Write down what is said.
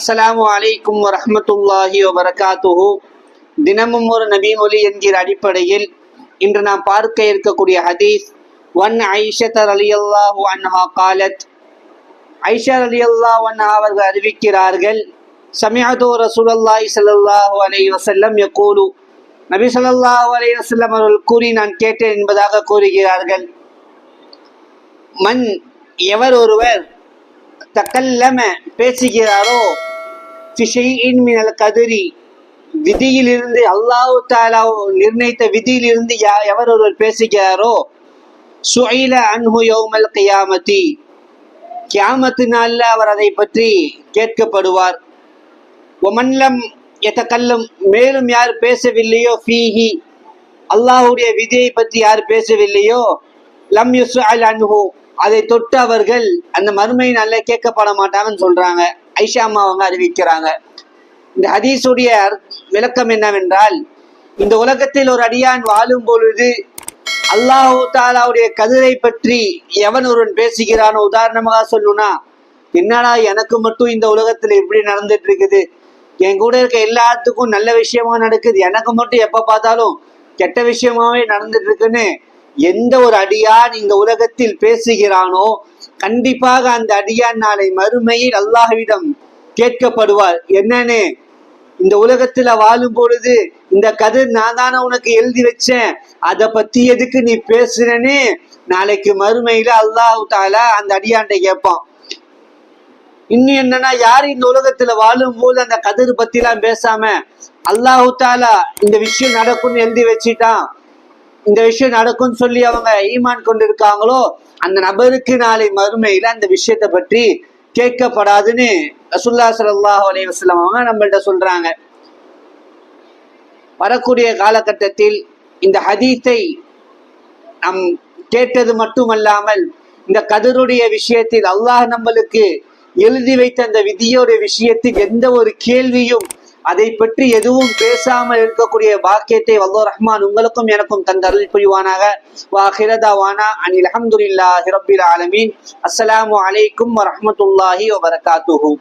அஸ்ஸலாமு அலைக்கும் வரமத்துல்லாஹி வபரகாத்துஹு. தினமும் ஒரு நபி மொழி என்கிற அடிப்படையில் இன்று நாம் பார்க்க இருக்கக்கூடிய ஹதீஸ் ஒன் ஐஷத் அலியல்லாஹு அன்ஹா காலத். ஐஷர் அலி அல்லாஹ் அன்ஹா அவர்கள் அறிவிக்கிறார்கள் சமியது ரசூலல்லாஹி சல்லாஹு அலை வசல்லம் யகூலு. நபி சொல்லாஹு அலைஹி வசல்லம் அவர்கள் கூறி நான் கேட்டேன் என்பதாக கூறுகிறார்கள். மண் எவர் ஒருவர் தக்கல்லம பேசுகிறாரோ ஃபிஷைஇன் மினல் கதிரி விதியிலிருந்து அல்லாஹு தாலா நிர்ணயித்த விதியிலிருந்து யா எவர் ஒருவர் பேசுகிறாரோ சுயில அன்ஹு யோமல் கியாமதி கியாமத்து நாளில் அவர் அதை பற்றி கேட்கப்படுவார் ஒமன்லம் எத்தக்கல்லும் மேலும் யார் பேசவில்லையோ ஃபீஹி அல்லாஹுடைய விதியை பற்றி யார் பேசவில்லையோ லம் யுஸ்அல் அன்ஹு அதை தொட்டு அவர்கள் அந்த மறுமை நல்ல கேட்கப்பட மாட்டாங்கன்னு சொல்றாங்க. ஐஷா அம்மா அவங்க அறிவிக்கிறாங்க. இந்த ஹதீஸுடைய விளக்கம் என்னவென்றால் இந்த உலகத்தில் ஒரு அடியான் வாழும் பொழுது அல்லாஹு தாலாவுடைய கதிரை பற்றி எவன் ஒருவன் பேசுகிறானோ உதாரணமாக சொல்லணும்னா என்னடா எனக்கு மட்டும் இந்த உலகத்துல இப்படி நடந்துட்டு இருக்குது என் கூட இருக்க எல்லாத்துக்கும் நல்ல விஷயமா நடக்குது. எனக்கு மட்டும் எப்ப பார்த்தாலும் கெட்ட விஷயமாவே நடந்துட்டு இருக்குன்னு எந்த ஒரு அடியான் இந்த உலகத்தில் பேசுகிறானோ கண்டிப்பாக அந்த அடியான் நாளை மறுமையில் அல்லாஹ்விடம் கேட்கப்படுவார். என்னன்னு இந்த உலகத்துல வாழும் பொழுது இந்த கதிர் நான் தானே உனக்கு எழுதி வச்சேன். அதை பத்தி எதுக்கு நீ பேசுறேன்னு நாளைக்கு மறுமையில அல்லாஹு தாலா அந்த அடியாண்டை கேட்பான். இன்னும் என்னன்னா யாரு இந்த உலகத்துல வாழும் போது அந்த கதிர் பத்தி எல்லாம் பேசாம அல்லாஹு தாலா இந்த விஷயம் நடக்கும்னு எழுதி வச்சிட்டான். இந்த விஷயம் நடக்கும்னு சொல்லி அவங்க ஈமான் கொண்டிருக்காங்களோ அந்த நபருக்கு நாளை மறுமையில அந்த விஷயத்தை பற்றி கேட்கப்படாதுன்னு ரசுல்லா ஸல்லல்லாஹு அலி வஸ்லாம் அவங்க நம்மள்கிட்ட சொல்றாங்க. வரக்கூடிய காலகட்டத்தில் இந்த ஹதீத்தை நம் கேட்டது மட்டுமல்லாமல் இந்த கதிருடைய விஷயத்தில் அல்லாஹ் நம்மளுக்கு எழுதி வைத்த அந்த விதியோட விஷயத்தில் எந்த ஒரு கேள்வியும் அதை பற்றி எதுவும் பேசாமல் இருக்கக்கூடிய பாக்கியத்தை வல்லோ ரஹ்மான் உங்களுக்கும் எனக்கும் தந்தருள் புரிவானாக. வாஹிரதாவானா அனில் அஹமதுல்லாஹி ரப்பில் ஆலமீன். அஸ்ஸலாமு அலைக்கும் வரமத்துல்லாஹி வபரகாத்துஹு.